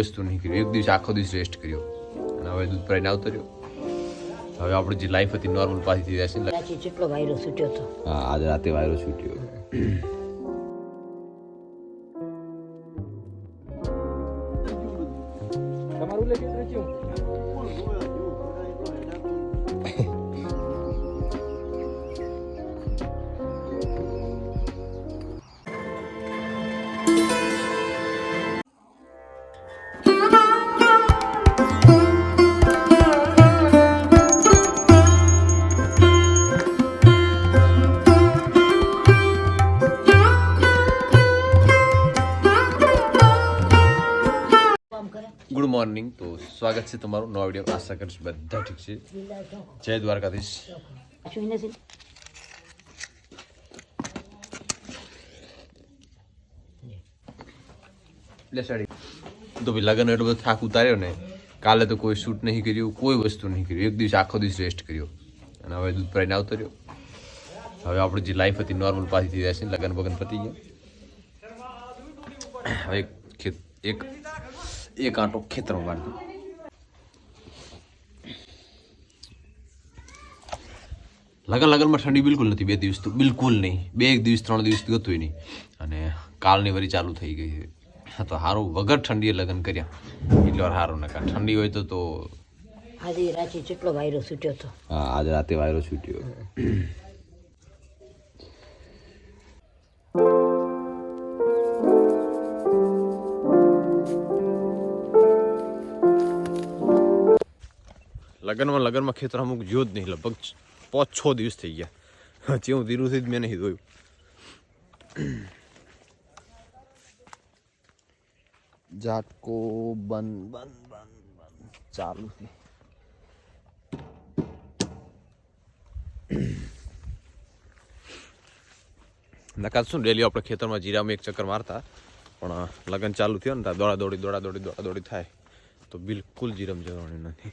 વસ્તુ નહીં કર્યું. એક દિવસ આખો દિવસ રેસ્ટ કર્યો. અને હવે દૂધ ભરાઈને આવતો રહ્યો. હવે આપણી જે લાઈફ હતી નોર્મલ પાછી થઈ જશે જેટલો વાયરો છૂટ્યો હતો હા આજે રાતે વાયરો છૂટ્યો. Good morning. તો સ્વાગત છે તમારું નવા વીડિયો આશા કરીશ બધા ઠીક છે. જય દ્વારકાધીશ. છે તો ભાઈ લગ્ન એટલો બધો થાક ઉતાર્યો ને, કાલે તો કોઈ શૂટ નહીં કર્યું, કોઈ વસ્તુ નહીં કર્યું. એક દિવસ આખો દિવસ રેસ્ટ કર્યો. અને હવે દૂધ ભરાઈને આવતો હવે આપણી જે લાઈફ હતી નોર્મલ પાછી થઈ જશે લગ્ન બગન પતી ગયા. હવે એક એક આંટો ખેતરમાં બાંધો લગન લગનમાં ઠંડી બિલકુલ નથી. બે દિવસ તો બિલકુલ નહીં. બે એક દિવસ ત્રણ દિવસ ગતું નહીં. અને કાલની વરી ચાલુ થઈ ગઈ છે. તો સારું વગર ઠંડીએ લગ્ન કર્યા. એટલે વાર સારું નકા. ઠંડી હોય તો તો આજે રાંચી કેટલો વાયરો છૂટ્યો હતો હા આજે રાતે વાયરો છૂટ્યો. લગ્નમાં લગ્નમાં ખેતર અમુક જ્યો જ નહીં લગભગ પાંચ છ દિવસ થઈ ગયા. હજી હું ધીરુથી જ મેં નહીં ધોયું. ઝાટકો બન બન બન બન ચાલુ છે નકા શું ડેલી આપણે ખેતરમાં જીરામાં એક ચક્કર મારતા પણ લગન ચાલુ થયો ને ત્યાં દોડા દોડી દોડા દોડી દોડા દોડી થાય. તો બિલકુલ જીરમ જવાનું નથી.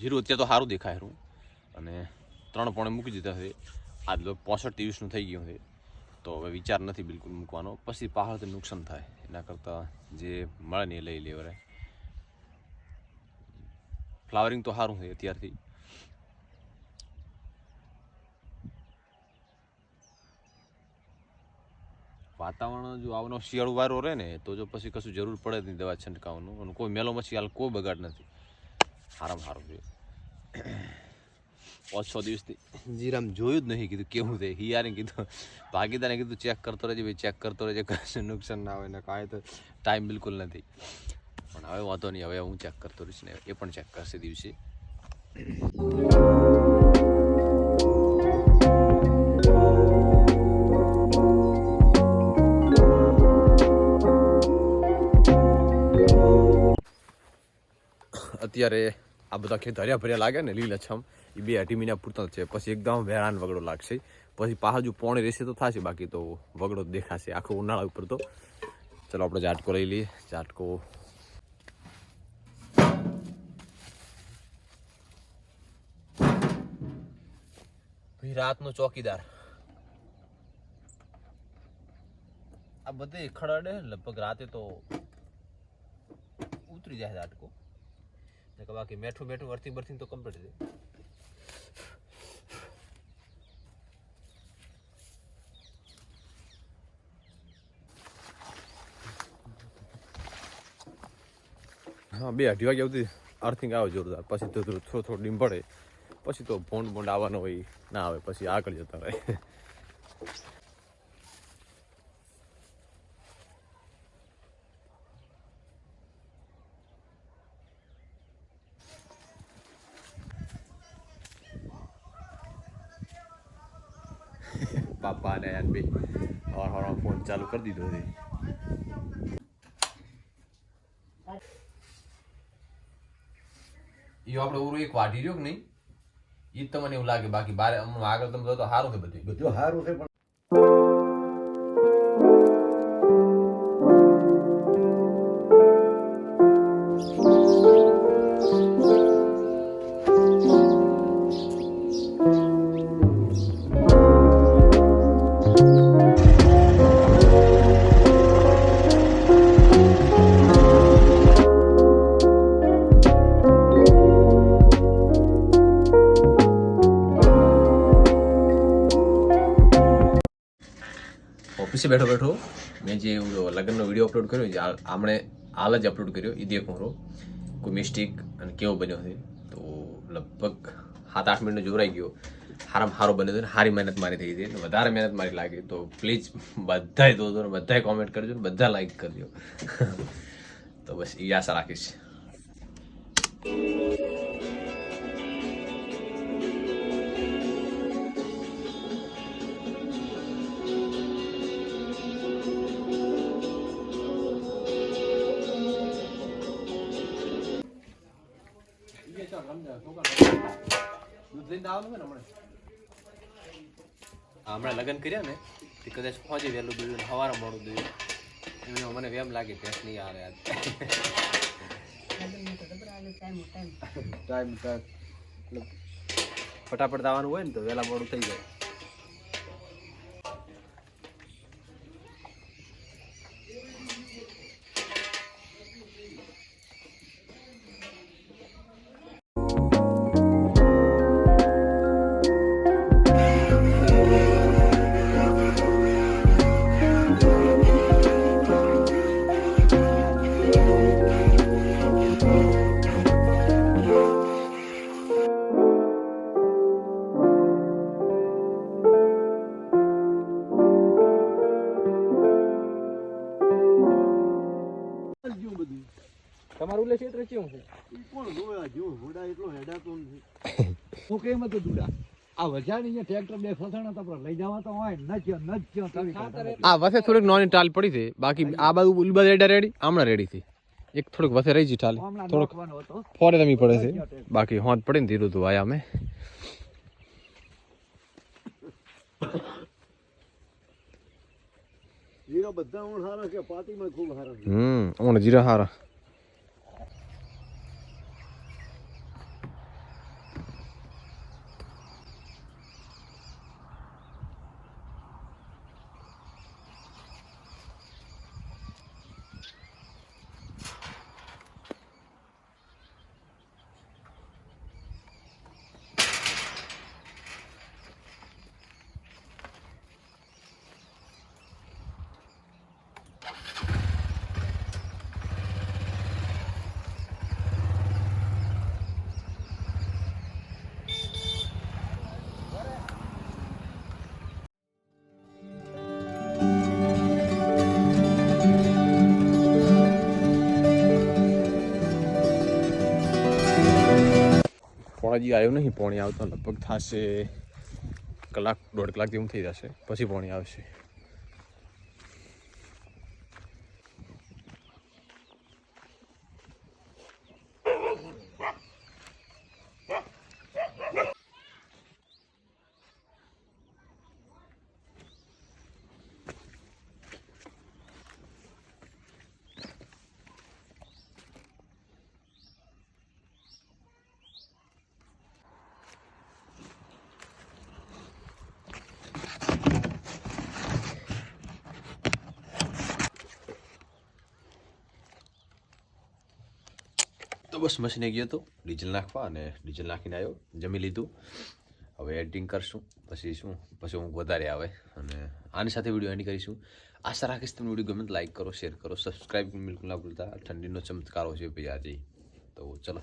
જીરું અત્યારે તો સારું દેખાય રહ્યું અને ત્રણ પોણે મૂકી દીધા છે. આજ લોકો પોસઠ ત્રીસનું થઈ ગયું છે. તો હવે વિચાર નથી બિલકુલ મૂકવાનો. પછી પહાડથી નુકસાન થાય. એના કરતાં જે મળે ને એ લઈ લેવરાય ફ્લાવરિંગ તો સારું છે અત્યારથી. વાતાવરણ જો આવનો શિયાળું વારો રહે ને, તો જો પછી કશું જરૂર પડે નહીં દવા છંટકાવનું અને કોઈ મેલો મચ્છી હાલ કોઈ બગાડ નથી. હારામ સારું જોયું પાંચ છ દિવસથી. જીરામ જોયું જ નહીં, કીધું કેવું છે. હિયાને કીધું ભાગીદારને કીધું, ચેક કરતો રહેજે ભાઈ, ચેક કરતો રહેજે, કશું નુકસાન ના હોય ને કાંઈ તો ટાઈમ બિલકુલ નથી. પણ હવે વાંધો નહીં, હવે હું ચેક કરતો રહીશ ને એ પણ ચેક કરશે દિવસે. અત્યારે આ બધા ખેત હર્યા ભર્યા લાગે ને લીલાછમ એ બે અઢી મહિના પૂરતા છે. પછી એકદમ વેરાન વગડો લાગશે. પછી પાછું પોણે રહેશે તો થશે, બાકી તો વગડો દેખાશે. આખો ઉનાળા ઉપર તો. ચલો આપણે ઝાટકો લઈ લઈએ. ઝાટકો. રાતનો ચોકીદાર. આ બધે ખડાડે લગભગ રાતે તો ઉતરી જાય ઝાટકો. બાકી મેઠું મેઠું અર્થિંગ બર્થિંગ તો કમ્પ્લીટ છે. હા, બે અઢી વાગ્યા સુધી અર્થિંગ આવે જોરદાર. પછી તો થોડું થોડું ડીમ પડે પછી તો ભોંડ ભોંડ આવવાનો હોય, ના આવે, પછી આગળ જતા રહે. પાપા ને યાર બે હવાર હવાર ફોન ચાલુ કરી દીધો છે એ આપણે ઓરું એક વાઢી રહ્યો કે નહીં એ તમને એવું લાગે બાકી બારે આગળ તમે તો સારું છે બધું બધું સારું છે પણ ઓફિસે બેઠો બેઠો મેં જે લગ્નનો વીડિયો અપલોડ કર્યો, જે આ- આમણે હાલ જ અપલોડ કર્યો એ દેખું રહો કોઈ મિસ્ટેક અને કેવો બન્યો છે તો લગભગ સાત આઠ મિનિટનો જોરાઈ ગયો. હારામાં સારો બન્યો હતો ને સારી મહેનત મારી થઈ હતી. વધારે મહેનત મારી લાગી. તો પ્લીઝ બધાય દોસ્તો ને બધાય કોમેન્ટ કરજો ને, બધા લાઈક કરજો. તો બસ એ આશા રાખીશ. દૂધ આવવાનું ને હમણાં? હમણાં લગ્ન કર્યા ને તે કદાચ પહોંચી વહેલું દૂધ સવારે મોડું દૂધ એમને મને એમ લાગે ભેંસ નહીં આવે આજ. Time time. ફટાફટ આવવાનું હોય ને તો વહેલા મોડું થઈ જાય. તમારું લે ક્ષેત્ર કેવું છે? કોણ જોયા જો ઘોડા એટલો હેડાતો નથી. હું કેમ હતું દુડા? આ વજાની અહીંયા ટ્રેક્ટર બે ફસાણા તો આપણે લઈ જવા તો હોય ન નચ્યો તવી કાઢતા આ વસે થોડીક નોની ટાલ પડી છે. બાકી આ બાજુ ઉલબા રેડા રેડી આમણા રેડી થી એક થોડુંક વસે રહી છે ટાલ. થોડુંક ફોરે તમે પડે છે. બાકી હોંત પડે ને ધીરું ધોવાય આયા અમે. જીરો બધા ઊણ સારા કે પાતીમાં ખૂબ હારા હમ ઓણ જીરા હારા. પોણાજી આવ્યો નહીં, પોણી આવતો લગભગ થશે કલાક, દોઢ કલાક જેવું થઈ જશે, પછી પોણી આવશે. બસ મશીને ગયો હતો ડીઝલ નાખવા અને ડીઝલ નાખીને આવ્યો જમી લીધું. હવે એડિટિંગ કરશું, પછી શું, પછી હું વધારે આવે અને આની સાથે વીડિયો એન્ડ કરીશું. આશા રાખીશ તમને વીડિયો ગમે તો લાઈક કરો શેર કરો સબસ્ક્રાઈબ બિલકુલ ના ભૂલતા. ઠંડીનો ચમત્કારો છે ભાઈ આજે તો ચલો.